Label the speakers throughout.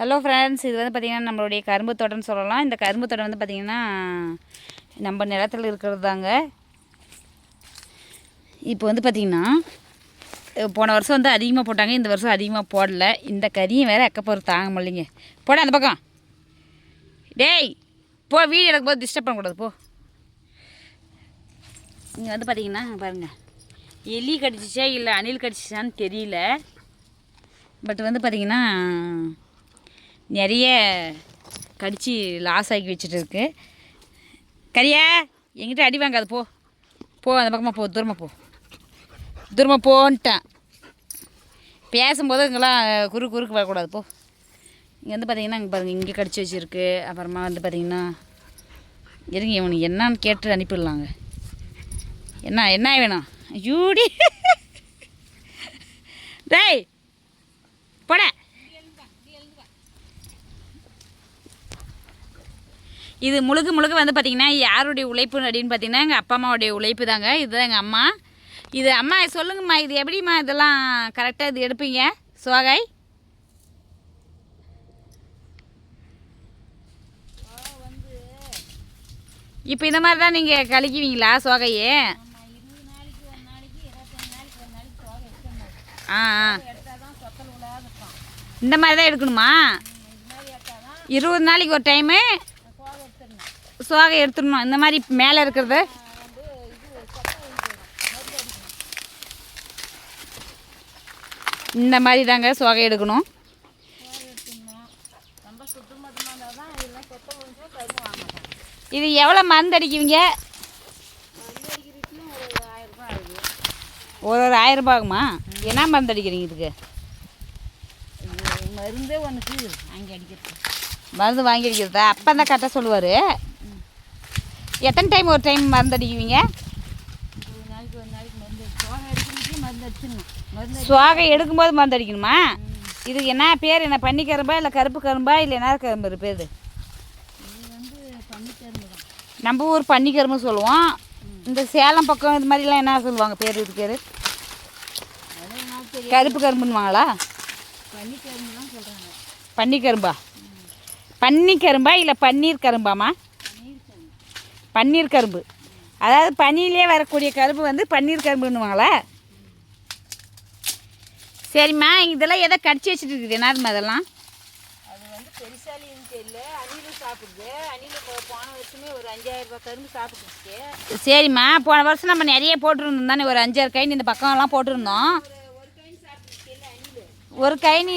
Speaker 1: Hello friends இது வந்து பார்த்திங்கன்னா நம்மளுடைய கரும்பு தோட்டம்னு சொல்லலாம். இந்த கரும்பு தோட்டம் வந்து பார்த்திங்கன்னா நம்ம நிலத்தில் இருக்கிறது தாங்க இப்போ வந்து பார்த்திங்கன்னா போன வருஷம் வந்து அதிகமாக போட்டாங்க. இந்த வருஷம் அதிகமாக போடல. இந்த கறியும் வேறு அக்கப்போர் தாங்க முடியலைங்க. போட அந்த பக்கம். டேய் போ வீடு எடுக்கும் போது டிஸ்டர்ப் பண்ணக்கூடாது போ. இங்கே வந்து பார்த்தீங்கன்னா பாருங்கள் எலி கடிச்சிச்சா இல்லை அணில் கடிச்சிச்சான்னு தெரியல. பட் வந்து பார்த்திங்கன்னா நிறைய கடித்து லாஸ் ஆக்கி வச்சுட்டு இருக்கு கரியா எங்கிட்ட அடி வாங்காது போ. போ அந்த பக்கமாக போ தூரமாக போ. தூரமாக போன்ட்டேன். பேசும்போது இங்கெல்லாம் குறு குறுக்கு வரக்கூடாது போ. இங்கே வந்து பார்த்தீங்கன்னா இங்கே பாருங்கள் இங்கே கடிச்சு வச்சுருக்கு. அப்புறமா வந்து பார்த்தீங்கன்னா இருங்க இவனுக்கு என்னன்னு கேட்டு அனுப்பிடலாங்க. என்ன என்ன வேணும்? ஐயூடி டேய். போட. இது முழுக்க முழுக்க வந்து பார்த்திங்கன்னா யாருடைய உழைப்பு அப்படின்னு பார்த்தீங்கன்னா எங்கள் அப்பா அம்மாவுடைய உழைப்பு தாங்க. இதுதான் எங்கள் அம்மா. இது அம்மா சொல்லுங்கம்மா இது எப்படிம்மா இதெல்லாம் கரெக்டாக இது எடுப்பீங்க? சோகாய் இப்போ இந்த மாதிரி தான் நீங்கள் கழிக்குவீங்களா சோகையே ஆ ஆ. இந்த மாதிரி தான் எடுக்கணுமா? இருபது நாளைக்கு ஒரு டைமு சோகை எடுத்துடணும். இந்த மாதிரி மேலே இருக்கிறது இந்த மாதிரி தாங்க சோகை எடுக்கணும். இது எவ்வளோ மருந்து அடிக்குவீங்க? ஒரு ஒரு ஆயிரம் ரூபாய் ஆகுமா என்ன மருந்து அடிக்கிறீங்க இதுக்கு?
Speaker 2: மருந்தே உனக்கு அங்கே அடிக்கிறது
Speaker 1: மருந்து வாங்கி அடிக்கிறதா? அப்பா தான் கரெக்டாக சொல்லுவார். எத்தனை டைம் ஒரு டைம் மருந்து அடிக்குவீங்க?
Speaker 2: ஒரு நாளைக்கு ஒரு நாளைக்கு மருந்து மருந்து அடிச்சிடணும்
Speaker 1: எடுக்கும்போது மருந்து அடிக்கணுமா? இதுக்கு என்ன பேர் என்ன பன்னி கரும்பா இல்லை கருப்பு கரும்பா இல்லை என்ன கரும்பு பேர்? நம்ம ஊர் பன்னி கரும்பு சொல்லுவோம். இந்த சேலம் பக்கம் இது மாதிரிலாம் என்ன சொல்லுவாங்க? பேர் இது பேர்? கருப்பு கரும்புன்னுவாங்களா?
Speaker 2: தான் சொல்கிறாங்க
Speaker 1: பன்னி கரும்பா? பன்னி கரும்பா இல்லை பன்னீர் கரும்பாமா
Speaker 2: பன்னீர்
Speaker 1: கரும்பு. அதாவது பனியிலே வரக்கூடிய கரும்பு வந்து பன்னீர் கரும்புன்னுவாங்களா? சரிம்மா இதெல்லாம் எதை கடிச்சு வச்சுட்டு இருக்குது என்னதும்மா அதெல்லாம்
Speaker 2: அது வந்து பெருசாலின்னு தெரியல. அணிலும் சாப்பிடுது. அணில் இப்போ போன வருஷமே ஒரு அஞ்சாயிரம் ரூபாய் கரும்பு சாப்பிட்டுச்சு
Speaker 1: சரிம்மா போன வருஷம் நம்ம நிறைய போட்டிருந்தோம் தானே ஒரு அஞ்சாறு கைனி இந்த பக்கம்லாம் போட்டிருந்தோம்.
Speaker 2: ஒரு கைன்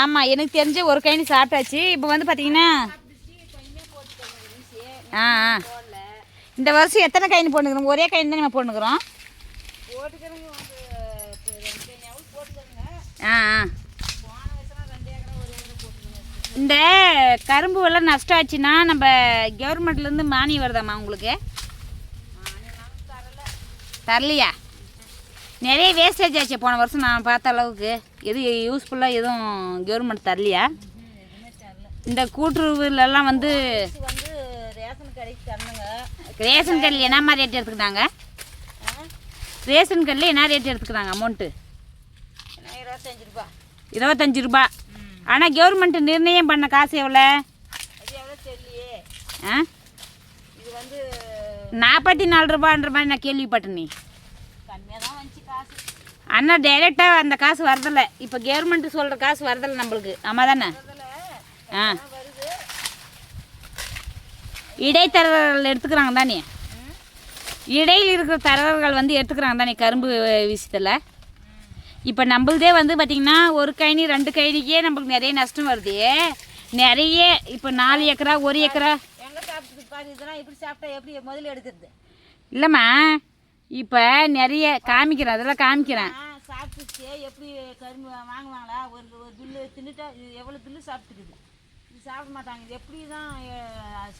Speaker 1: ஆமாம் எனக்கு தெரிஞ்ச ஒரு கைனி சாப்பிட்டாச்சு. இப்போ வந்து பார்த்தீங்கன்னா ஆ ஆ. இந்த வருஷம் எத்தனை கைனி போட்டுக்கிறோம்? ஒரே கைனி தான் நம்ம போட்டுக்கிறோம். ஆ இந்த கரும்பு எல்லாம் நஷ்டம் ஆச்சுன்னா நம்ம கவர்மெண்ட்லேருந்து மானியம் வருதாம்மா உங்களுக்கு? தரலையா? நிறைய வேஸ்டேஜ் ஆச்சு போன வருஷம் நான் பார்த்த அளவுக்கு. எது யூஸ்ஃபுல்லாக எதுவும் கவர்மெண்ட் தரலையா?
Speaker 2: எதுவுமே தரல.
Speaker 1: இந்த கூட்டுறவுலலாம் வந்து
Speaker 2: ரேஷன் கடைக்கு தரணுங்க.
Speaker 1: ரேஷன் கடையில் என்னம்மா ரேட் எடுத்துக்கிட்டாங்க? ரேஷன் கடையில் என்ன ரேட் எடுத்துக்கிறாங்க அமௌண்ட்டு
Speaker 2: இருபத்தஞ்சு ரூபா.
Speaker 1: இருபத்தஞ்சி ரூபா ஆனால் கவர்மெண்ட் நிர்ணயம் பண்ண காசு எவ்வளோ ஆ?
Speaker 2: இது வந்து
Speaker 1: நாற்பத்தி நாலு ரூபான்ற மாதிரி நான் கேள்விப்பட்டேன். நீ அண்ணா டைரெக்டாக அந்த காசு வரதில்லை. இப்போ கவர்மெண்ட் சொல்கிற காசு வரதில்லை நம்மளுக்கு. ஆமாம் தானே ஆ. இடைத்தரகர்கள் எடுத்துக்கிறாங்க தானே? இடையில் இருக்கிற தரகர்கள் வந்து எடுத்துக்கிறாங்க தானே கரும்பு விஷயத்தில்? இப்போ நம்மளுதே வந்து பார்த்திங்கன்னா ஒரு கைனி ரெண்டு கைனிக்கே நம்மளுக்கு நிறைய நஷ்டம் வருது. நிறைய இப்போ நாலு ஏக்கரா ஒரு ஏக்கரா?
Speaker 2: எப்படி சாப்பிட்டா எப்படி முதல்ல எடுக்கிறது?
Speaker 1: இல்லைம்மா இப்போ நிறைய காமிக்கிறேன் அதெல்லாம் காமிக்கிறேன்.
Speaker 2: ஆ சாப்பிட்டுச்சு எப்படி கரும்பு வாங்குவாங்களா? ஒரு ஒரு பில்லு தின்னுட்டா எவ்வளோ பில்லு சாப்பிட்டுக்குது? சாப்பிட மாட்டாங்க. இது எப்படி தான்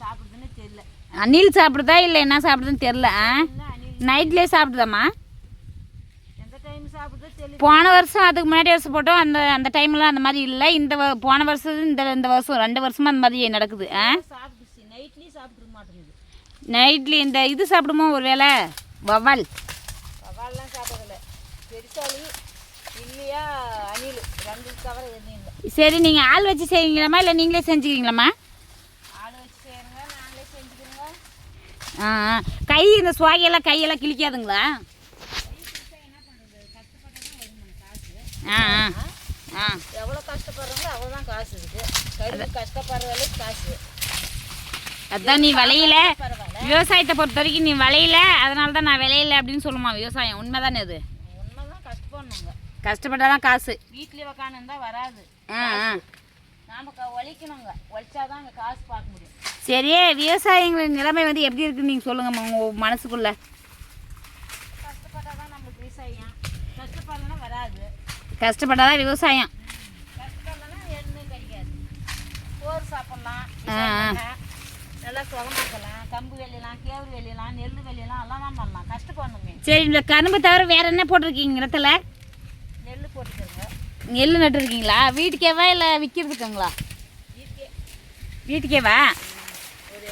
Speaker 2: சாப்பிடுதுன்னு தெரியல.
Speaker 1: அணில் சாப்பிடுதா இல்லை என்ன சாப்பிடுதுன்னு தெரில நைட்லேயே சாப்பிடுதாம்மா? போன வருஷம் அதுக்கு முன்னாடி வருஷம் போட்டோம் அந்த அந்த டைம்லாம் அந்த மாதிரி இல்லை. இந்த போன வருஷம் இந்த இந்த வருஷம் ரெண்டு வருஷமா அந்த மாதிரி நடக்குது ஆ? நைட்லி இந்த இது சாப்பிடுமோ ஒரு வேளை வவ்வால்.
Speaker 2: வவால்லாம் சாப்பிடல. பெருசாலி இல்லையா அணில். ரெண்டு தவிர
Speaker 1: சரி நீங்கள் ஆள் வச்சு செய்வீங்களாம்மா? இல்லை நீங்களே செஞ்சுக்கிறீங்களாம்மா? ஆ. கை இந்த சுவாகையெல்லாம் கையெல்லாம் கிழிக்காதுங்களா? ஆ ஆ. ஆ.
Speaker 2: எவ்வளோ கஷ்டப்படுறோங்களோ அவ்வளோதான் காசு இருக்குது கஷ்டப்படுற அளவுக்கு காசு.
Speaker 1: அதான் நீ விளையில விவசாயத்தை பொறுத்த வரைக்கும் நீ விளையில அதனால தான் நான் விளையில அப்படின்னு சொல்லுமா விவசாயம். உண்மைதானே அது?
Speaker 2: உண்மைதான் கஷ்டப்படணுங்க
Speaker 1: கஷ்டப்பட்டாதான் காசு.
Speaker 2: வீட்லேயே உக்காந்துருந்தா வராது. நாம க உழைக்கணுங்க உழைச்சாதான் அங்கே காசு பார்க்க முடியும்.
Speaker 1: சரி விவசாயிகளின் நிலைமை வந்து எப்படி இருக்குன்னு நீங்கள் சொல்லுங்கம்மா உங்கள் மனசுக்குள்ள.
Speaker 2: கஷ்டப்பட்டாதான் நம்மளுக்கு விவசாயம். கஷ்டப்படலன்னா வராது.
Speaker 1: கஷ்டப்பட்டாதான் விவசாயம்.
Speaker 2: கஷ்டப்படலன்னா எதுவுமே கிடைக்காது. சோறு சாப்பிட்லாம். நல்லா சுகமாக்கலாம் கம்பு வெளியலாம் கேவுரு வெளியலாம் நெல் வெளியலாம் எல்லாம் தான் பண்ணலாம். கஷ்டப்படணுமே.
Speaker 1: சரி இந்த கரும்பு தவிர வேற என்ன போட்டிருக்கீங்க இடத்துல
Speaker 2: நெல்
Speaker 1: நட்டுருக்கீங்களா? வீட்டுக்கேவா இல்லை விற்கிறதுக்குங்களா
Speaker 2: வீட்டுக்கே
Speaker 1: வீட்டுக்கேவா?
Speaker 2: ஒரு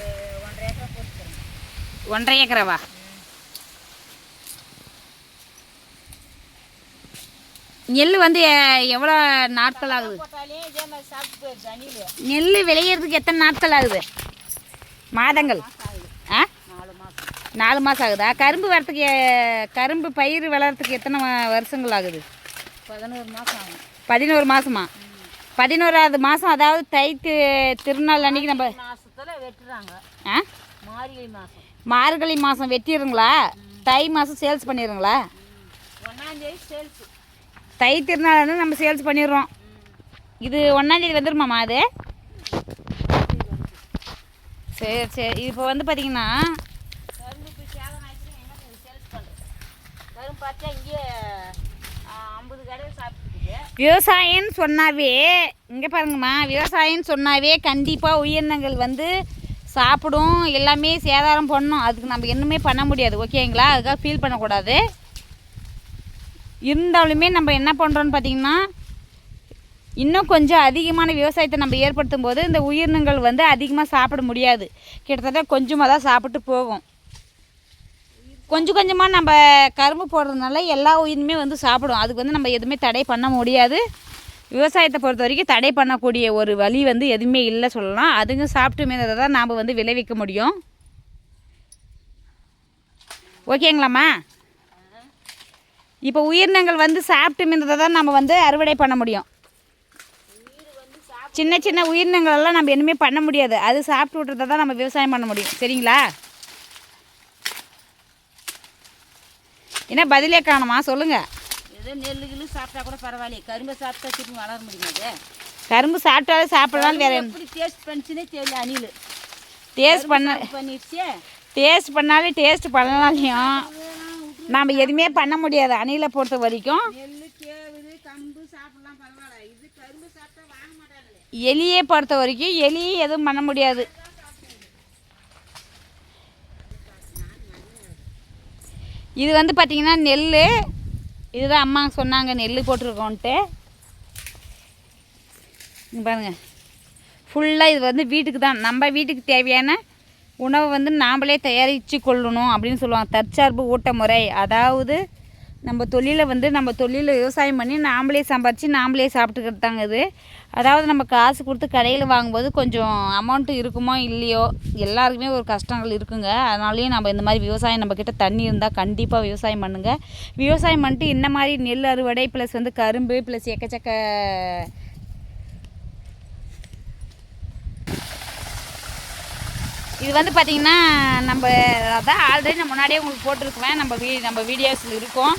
Speaker 2: ஒன்றரை
Speaker 1: ஏக்கரவா? ஏக்கராவா நெல் வந்து எவ்வளோ நாட்கள் ஆகுது? நெல் விளையிறதுக்கு எத்தனை நாட்கள் ஆகுது? மாதங்கள்? ஆ?
Speaker 2: நாலு மாதம்
Speaker 1: ஆகுதா? கரும்பு வரத்துக்கு கரும்பு பயிர் வளர்கிறதுக்கு எத்தனை வருஷங்கள் ஆகுது?
Speaker 2: பதினோரு மாதம் ஆகும்.
Speaker 1: பதினோரு மாதமா பதினோராவது மாதம் அதாவது தை தி- திருநாள் அன்னைக்கு நம்ம
Speaker 2: மாசத்துல வெட்டுறாங்க.
Speaker 1: ஆ?
Speaker 2: மார்கழி மாதம்
Speaker 1: மார்கழி மாதம் வெட்டிடுங்களா? தை மாதம் சேல்ஸ் பண்ணிடுங்களா?
Speaker 2: ஒன்றாந்தேதி சேல்ஸ்.
Speaker 1: தை திருநாள் வந்து நம்ம சேல்ஸ் பண்ணிடுறோம். இது ஒன்றாந்தேதி வந்துருமாம்மா அது? சரி சரி. இப்போ வந்து பார்த்தீங்கன்னா
Speaker 2: கரும்புக்கு சேதம் ஆச்சுன்னா என்ன சேல்ஸ் பண்ணுறது கரும்பு பார்த்தா இங்கே ஐம்பது கடை சாப்பிட்டுருக்கு
Speaker 1: விவசாயம்னு சொன்னாவே இங்கே பாருங்கம்மா விவசாயம்னு சொன்னாவே கண்டிப்பாக உயிரினங்கள் வந்து சாப்பிடும் எல்லாமே சேதாரம் பண்ணணும் அதுக்கு நம்ம என்னமே பண்ண முடியாது ஓகேங்களா? அதுக்காக ஃபீல் பண்ணக்கூடாது. இருந்தாலுமே நம்ம என்ன பண்ணுறோன்னு பார்த்திங்கன்னா இன்னும் கொஞ்சம் அதிகமான விவசாயத்தை நம்ம ஏற்படுத்தும் போது இந்த உயிரினங்கள் வந்து அதிகமாக சாப்பிட முடியாது. கிட்டத்தட்ட கொஞ்சமாக தான் சாப்பிட்டு போகும். கொஞ்சம் கொஞ்சமாக நம்ம கரும்பு போடுறதுனால எல்லா உயிருமே வந்து சாப்பிடும். அதுக்கு வந்து நம்ம எதுவுமே தடை பண்ண முடியாது. விவசாயத்தை பொறுத்த வரைக்கும் தடை பண்ணக்கூடிய ஒரு வழி வந்து எதுவுமே இல்லை சொல்லலாம். அதுங்க சாப்பிட்டு மீந்ததை தான் நாம் வந்து விளைவிக்க முடியும். ஓகேங்களாம்மா? இப்போ உயிரினங்கள் வந்து சாப்பிட்டு மீந்ததை தான் நம்ம வந்து அறுவடை பண்ண முடியும். சின்ன சின்ன உயிரினங்கள் எல்லாம் நம்ம எதுவுமே பண்ண முடியாது. அது சாப்பிட்டு விட்றதை தான் நம்ம விவசாயம் பண்ண முடியும். சரிங்களா? என்ன பதிலே காணுமா? சொல்லுங்கள்
Speaker 2: ஏதோ நெல்லு கில்லு சாப்பிட்டா கூட பரவாயில்லையே. கரும்பை சாப்பிட்டா திருப்பி வளர முடியாது
Speaker 1: கரும்பு சாப்பிட்டாலே சாப்பிடலாம் வேற
Speaker 2: எப்படி டேஸ்ட் பண்ணிச்சுன்னே தெரியல அணில்.
Speaker 1: டேஸ்ட் பண்ண
Speaker 2: பண்ணிடுச்சே?
Speaker 1: டேஸ்ட் பண்ணாலே டேஸ்ட் பண்ணலாலையும் நாம் எதுவுமே பண்ண முடியாது அணிலை பொறுத்த வரைக்கும். எலியை பொறுத்த வரைக்கும் எலியை எதுவும் பண்ண முடியாது. இது வந்து பார்த்திங்கன்னா நெல் இதுதான் அம்மா சொன்னாங்க நெல் போட்டிருக்கோன்ட்டு. பாருங்கள் ஃபுல்லாக இது வந்து வீட்டுக்கு தான் நம்ம வீட்டுக்கு தேவையான உணவை வந்து நாம்ளே தயாரித்து கொள்ளணும் அப்படின்னு சொல்லுவாங்க. தற்சார்பு ஊட்ட முறை அதாவது நம்ம தொழிலை வந்து நம்ம தொழிலில் விவசாயம் பண்ணி நாம்ளே சம்பாரித்து நாம்ளே சாப்பிட்டுக்கிறது தாங்க இது. அதாவது நம்ம காசு கொடுத்து கடையில் வாங்கும்போது கொஞ்சம் அமௌண்ட்டு இருக்குமோ இல்லையோ எல்லாருக்குமே ஒரு கஷ்டங்கள் இருக்குங்க. அதனாலேயும் நம்ம இந்த மாதிரி விவசாயம் நம்மக்கிட்ட தண்ணி இருந்தால் கண்டிப்பாக விவசாயம் பண்ணுங்கள் விவசாயம் பண்ணிட்டு இந்த மாதிரி நெல் அறுவடை ப்ளஸ் வந்து கரும்பு ப்ளஸ் எக்கச்சக்க இது வந்து பார்த்திங்கன்னா நம்ம அதான் ஆல்ரெடி நான் முன்னாடியே உங்களுக்கு போட்டிருக்குவேன். நம்ம வீ நம்ம வீடியோஸில் இருக்கோம்.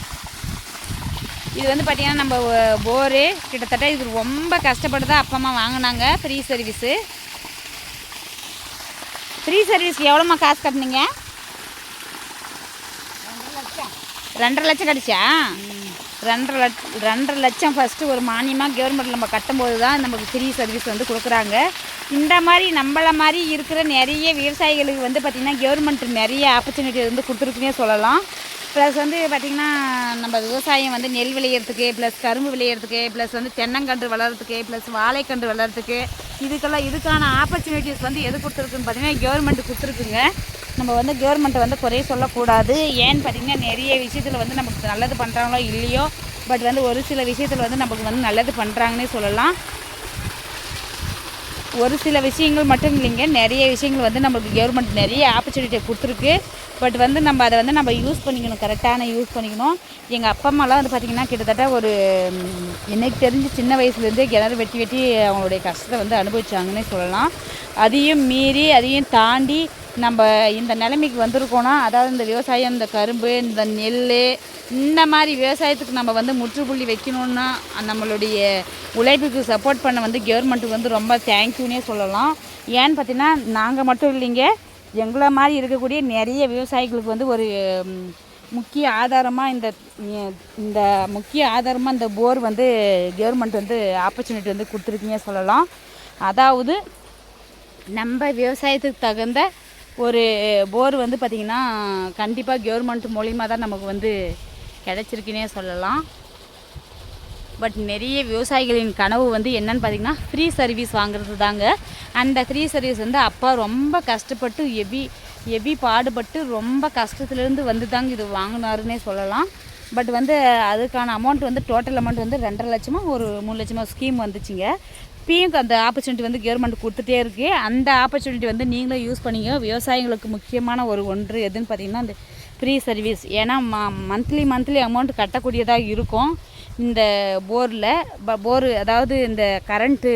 Speaker 1: இது வந்து பார்த்திங்கன்னா நம்ம போரு கிட்டத்தட்ட இது ரொம்ப கஷ்டப்பட்டு தான் அப்பா அம்மா வாங்கினாங்க. ஃப்ரீ சர்வீஸு ஃப்ரீ சர்வீஸ்க்கு எவ்வளோம்மா காசு கட்டினீங்க? ரெண்டரை லட்சம் கிடச்சா ரெண்டரை லட்ச ரெண்டரை லட்சம் ஃபஸ்ட்டு ஒரு மானியமாக கவர்மெண்ட் நம்ம கட்டும்போது தான் நமக்கு ஃப்ரீ சர்வீஸ் வந்து கொடுக்குறாங்க. இந்த மாதிரி நம்மள மாதிரி இருக்கிற நிறைய விவசாயிகளுக்கு வந்து பார்த்திங்கன்னா கவர்மெண்ட் நிறைய ஆப்பர்ச்சுனிட்டி வந்து கொடுத்துருக்குன்னே சொல்லலாம். ப்ளஸ் வந்து பார்த்திங்கன்னா நம்ம விவசாயம் வந்து நெல் விளையிறதுக்கு ப்ளஸ் கரும்பு விளையிறதுக்கு ப்ளஸ் வந்து தென்னங்கன்று வளர்கிறதுக்கு ப்ளஸ் வாழைக்கன்று வளர்கிறதுக்கு இதுக்கெல்லாம் இதுக்கான ஆப்பர்ச்சுனிட்டிஸ் வந்து எது கொடுத்துருக்குன்னு பார்த்தீங்கன்னா கவர்மெண்ட் கொடுத்துருக்குங்க. நம்ம வந்து கவர்மெண்ட்டை வந்து குறைய சொல்லக்கூடாது. ஏன்னு பார்த்தீங்கன்னா நிறைய விஷயத்தில் வந்து நமக்கு நல்லது பண்ணுறாங்களோ இல்லையோ பட் வந்து ஒரு சில விஷயத்தில் வந்து நமக்கு வந்து நல்லது பண்ணுறாங்கன்னே சொல்லலாம். ஒரு சில விஷயங்கள் மட்டும் இல்லைங்க. நிறைய விஷயங்கள் வந்து நம்மளுக்கு கவர்மெண்ட் நிறைய ஆப்பர்ச்சுனிட்டி கொடுத்துருக்கு. பட் வந்து நம்ம அதை வந்து நம்ம யூஸ் பண்ணிக்கணும். கரெக்டான யூஸ் பண்ணிக்கணும். எங்கள் அப்பா அம்மாலாம் வந்து பார்த்திங்கன்னா கிட்டத்தட்ட ஒரு எனக்கு தெரிஞ்சு சின்ன வயசுலேருந்தே கிணறு வெட்டி வெட்டி அவங்களுடைய கஷ்டத்தை வந்து அனுபவிச்சாங்கன்னே சொல்லலாம். அதையும் மீறி அதையும் தாண்டி நம்ம இந்த நிலைமைக்கு வந்திருக்கோன்னா அதாவது இந்த விவசாயம் இந்த கரும்பு இந்த நெல் இந்த மாதிரி விவசாயத்துக்கு நம்ம வந்து முற்றுப்புள்ளி வைக்கணுன்னா நம்மளுடைய உழைப்புக்கு சப்போர்ட் பண்ண வந்து கவர்மெண்ட்டுக்கு வந்து ரொம்ப தேங்க்யூனே சொல்லலாம். ஏன்னு பார்த்தீங்கன்னா நாங்கள் மட்டும் இல்லைங்க எங்களை மாதிரி இருக்கக்கூடிய நிறைய விவசாயிகளுக்கு வந்து ஒரு முக்கிய ஆதாரமாக இந்த இந்த முக்கிய ஆதாரமாக இந்த போர் வந்து கவர்மெண்ட் வந்து ஆப்பர்ச்சுனிட்டி வந்து கொடுத்துருக்கீங்க சொல்லலாம். அதாவது நம்ம விவசாயத்துக்கு தகுந்த ஒரு போர் வந்து பார்த்திங்கன்னா கண்டிப்பாக கவர்மெண்ட் மூலிமா தான் நமக்கு வந்து கிடச்சிருக்குன்னே சொல்லலாம். பட் நிறைய விவசாயிகளின் கனவு வந்து என்னன்னு பார்த்தீங்கன்னா ஃப்ரீ சர்வீஸ் வாங்குறது தாங்க. அந்த ஃப்ரீ சர்வீஸ் வந்து அப்பா ரொம்ப கஷ்டப்பட்டு எவி எவி பாடுபட்டு ரொம்ப கஷ்டத்துலேருந்து வந்து தாங்க இது வாங்கினாருன்னே சொல்லலாம். பட் வந்து அதுக்கான அமௌண்ட் வந்து டோட்டல் அமௌண்ட் வந்து ரெண்டரை லட்சமாக ஒரு மூணு லட்சமாக ஸ்கீம் வந்துச்சுங்க. இப்பயும் அந்த ஆப்பர்ச்சுனிட்டி வந்து கவர்மெண்ட் கொடுத்துட்டே இருக்கு. அந்த ஆப்பர்ச்சுனிட்டி வந்து நீங்களும் யூஸ் பண்ணிங்க. விவசாயிகளுக்கு முக்கியமான ஒரு ஒன்று எதுன்னு பார்த்தீங்கன்னா அந்த ஃப்ரீ சர்வீஸ் ஏன்னா ம மந்த்லி மந்த்லி அமௌண்ட் கட்டக்கூடியதாக இருக்கும். இந்த போரில் போரு அதாவது இந்த கரண்ட்டு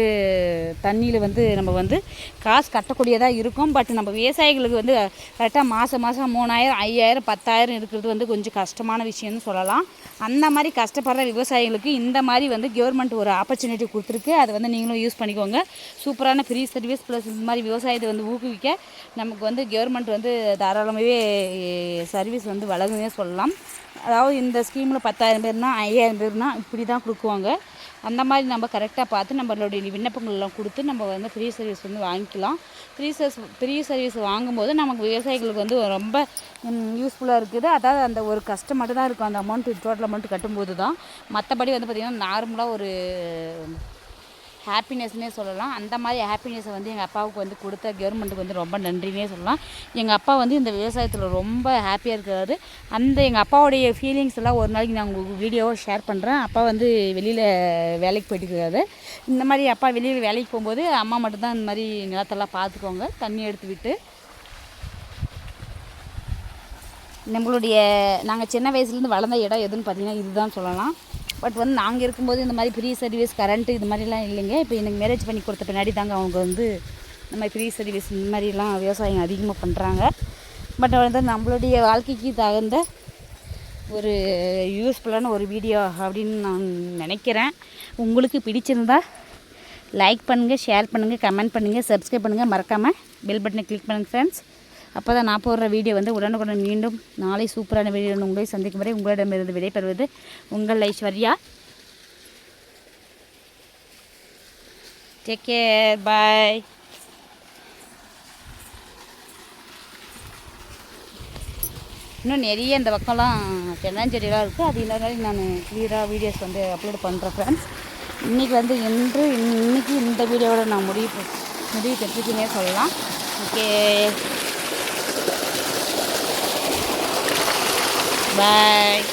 Speaker 1: தண்ணியில் வந்து நம்ம வந்து காசு கட்டக்கூடியதாக இருக்கும். பட் நம்ம விவசாயிகளுக்கு வந்து கரெக்டாக மாதம் மாதம் மூணாயிரம் ஐயாயிரம் பத்தாயிரம் இருக்கிறது வந்து கொஞ்சம் கஷ்டமான விஷயம்னு சொல்லலாம். அந்த மாதிரி கஷ்டப்படுற விவசாயிகளுக்கு இந்த மாதிரி வந்து கவர்மெண்ட் ஒரு ஆப்பர்ச்சுனிட்டி கொடுத்துருக்கு. அதை வந்து நீங்களும் யூஸ் பண்ணிக்கோங்க. சூப்பரான ஃப்ரீ சர்வீஸ் ப்ளஸ் இந்த மாதிரி விவசாயத்தை வந்து ஊக்குவிக்க நமக்கு வந்து கவர்மெண்ட் வந்து தாராளமாகவே சர்வீஸ் வந்து வழங்குனே சொல்லலாம். அதாவது இந்த ஸ்கீமில் பத்தாயிரம் பேர்னா ஐயாயிரம் பேர்னா இப்படி தான் கொடுக்குவாங்க. அந்த மாதிரி நம்ம கரெக்டாக பார்த்து நம்மளுடைய விண்ணப்பங்கள்லாம் கொடுத்து நம்ம வந்து ஃப்ரீ சர்வீஸ் வந்து வாங்கிக்கலாம். ஃப்ரீ சர்வீஸ் ஃப்ரீ சர்வீஸ் வாங்கும்போது நமக்கு விவசாயிகளுக்கு வந்து ரொம்ப யூஸ்ஃபுல்லாக இருக்குது. அதாவது அந்த ஒரு கஷ்டம் மட்டும் தான் இருக்கும். அந்த அமௌண்ட்டு டோட்டல் அமௌண்ட் கட்டும்போது தான் மற்றபடி வந்து பார்த்திங்கன்னா நார்மலாக ஒரு ஹாப்பினஸ்னே சொல்லலாம். அந்த மாதிரி ஹாப்பினஸை வந்து எங்கள் அப்பாவுக்கு வந்து கொடுத்த கவர்மெண்ட்டுக்கு வந்து ரொம்ப நன்றினே சொல்லலாம். எங்கள் அப்பா வந்து இந்த விவசாயத்தில் ரொம்ப ஹாப்பியாக இருக்கிறாரு அந்த எங்கள் அப்பாவுடைய ஃபீலிங்ஸ் எல்லாம் ஒரு நாளைக்கு நான் உங்களுக்கு வீடியோவை ஷேர் பண்ணுறேன் அப்பா வந்து வெளியில் வேலைக்கு போயிட்டு இருக்காரு. இந்த மாதிரி அப்பா வெளியில் வேலைக்கு போகும்போது அம்மா மட்டும்தான் இந்த மாதிரி நிலத்தெல்லாம் பார்த்துக்கோங்க. தண்ணி எடுத்து விட்டு. நம்மளுடைய நாங்கள் சின்ன வயசுலேருந்து வளர்ந்த இடம் எதுன்னு பார்த்தீங்கன்னா இதுதான் சொல்லலாம். பட் வந்து நாங்கள் இருக்கும்போது இந்த மாதிரி ஃப்ரீ சர்வீஸ் கரண்ட்டு இது மாதிரிலாம் இல்லைங்க. இப்போ எனக்கு மேரேஜ் பண்ணி கொடுத்த பின்னாடி தாங்க அவங்க வந்து இந்த மாதிரி ஃப்ரீ சர்வீஸ் இந்த மாதிரிலாம் விவசாயம் அதிகமாக பண்ணுறாங்க பட் வந்து நம்மளுடைய வாழ்க்கைக்கு தகுந்த ஒரு யூஸ்ஃபுல்லான ஒரு வீடியோ அப்படின்னு நான் நினைக்கிறேன். உங்களுக்கு பிடிச்சிருந்தா லைக் பண்ணுங்கள் ஷேர் பண்ணுங்கள் கமெண்ட் பண்ணுங்கள் சப்ஸ்கிரைப் பண்ணுங்கள் மறக்காமல் பெல் பட்டனை கிளிக் பண்ணுங்கள் ஃப்ரெண்ட்ஸ் அப்போ தான் நான் போடுற வீடியோ வந்து உடனுக்குடன் மீண்டும் நாளை சூப்பரான வீடியோ உங்களை சந்திக்கும் வரை உங்களிடமிருந்து விடைபெறுவது உங்கள் ஐஸ்வர்யா. டேக் கேர் பாய் இன்னும் நிறைய இந்த பக்கம்லாம் தென்னாஞ்செடியெலாம் இருக்குது அது இன்னொரு நான் கிளியராக வீடியோஸ் வந்து அப்லோட் பண்ணுறேன் ஃப்ரெண்ட்ஸ் இன்றைக்கி வந்து இன்று இன்னைக்கு இந்த வீடியோவோட நான் முடிவு முடிவு பெற்றுக்கினே சொல்லலாம். ஓகே பாய்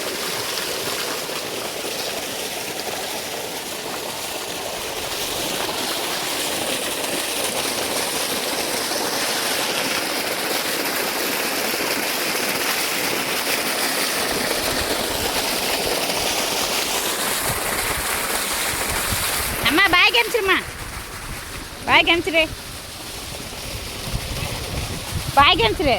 Speaker 1: அம்மா பாய் காமிச்சிருமா பாய் காமிச்சிரு. பாய் காமிச்சிரு.